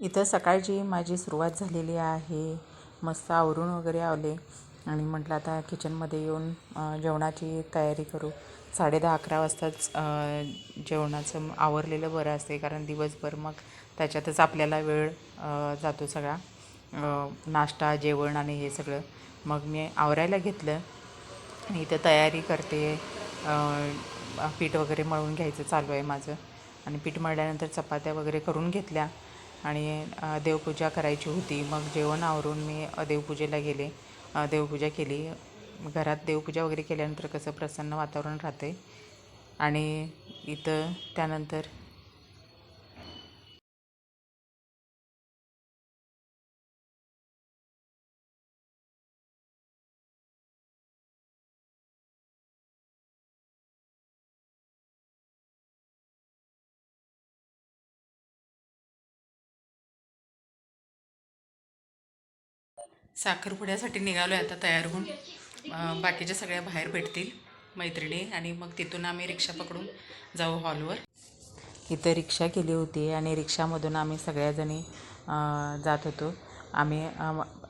इथं सकाळची माझी सुरुवात झालेली आहे. मस्त आवरून वगैरे आले आणि म्हटलं आता किचनमध्ये येऊन जेवणाची तयारी करू. साडे दहा अकरा वाजताच जेवणाचं आवरलेलं बरं असते कारण दिवसभर मग त्याच्यातच आपल्याला वेळ जातो सगळा. नाश्ता जेवण आणि हे सगळं. मग मी आवरायला घेतलं. आणि इथं तयारी करते. पीठ वगैरे मळून घ्यायचं चालू आहे माझं. आणि पीठ मळल्यानंतर चपात्या वगैरे करून घेतल्या. आणि देवपूजा करायची होती. मग जेवण आवरून मी देवपूजेला गेले. देवपूजा केली. घरात देवपूजा वगैरे केल्यानंतर कसं प्रसन्न वातावरण राहते आणि इथं त्यानंतर साखरपुड्यासाठी निघालो आहे आता तयार होऊन. बाकीच्या सगळ्या बाहेर भेटतील मैत्रिणी आणि मग तिथून आम्ही रिक्षा पकडून जाऊ हॉलवर. इथं रिक्षा केली होती आणि रिक्षामधून आम्ही सगळ्याजणी जात होतो. आम्ही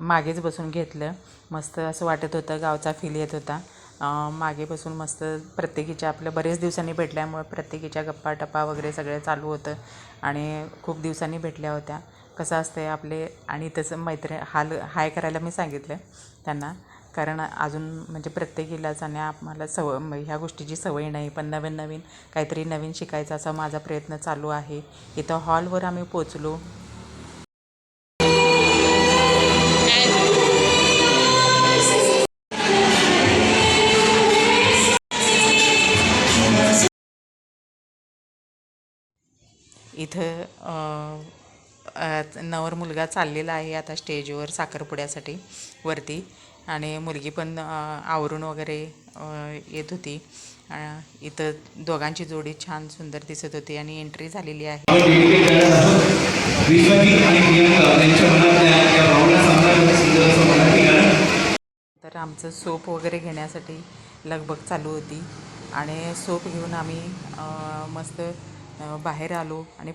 मागेच बसून घेतलं. मस्त असं वाटत होतं गावचा फील येत होता. मागे बसून मस्त प्रत्येकीच्या आपल्या बरेच दिवसांनी भेटल्यामुळे प्रत्येकीच्या गप्पा टप्पा वगैरे सगळं चालू होतं आणि खूप दिवसांनी भेटल्या होत्या. कसं असतंय आपले आणि तसं मैत्री हाल हाय करायला मी सांगितलं त्यांना. कारण अजून म्हणजे प्रत्येकीलाच आणि आम्हाला सव ह्या गोष्टीची सवय नाही. पण नवीन नवीन काहीतरी नवीन शिकायचा असा माझा प्रयत्न चालू आहे. इथं हॉलवर आम्ही पोचलो इथं नवर मुलगा चाललेला आहे आता स्टेजवर साखरपुड्यासाठी वरती. आणि मुलगी पण आवरून वगैरे येत होती. इथं दोघांची जोडी छान सुंदर दिसत होती आणि एंट्री झालेली आहे. तर आमचं सोप वगैरे घेण्यासाठी लगबग चालू होती. आणि सोप घेऊन आम्ही मस्त बाहेर आलो आणि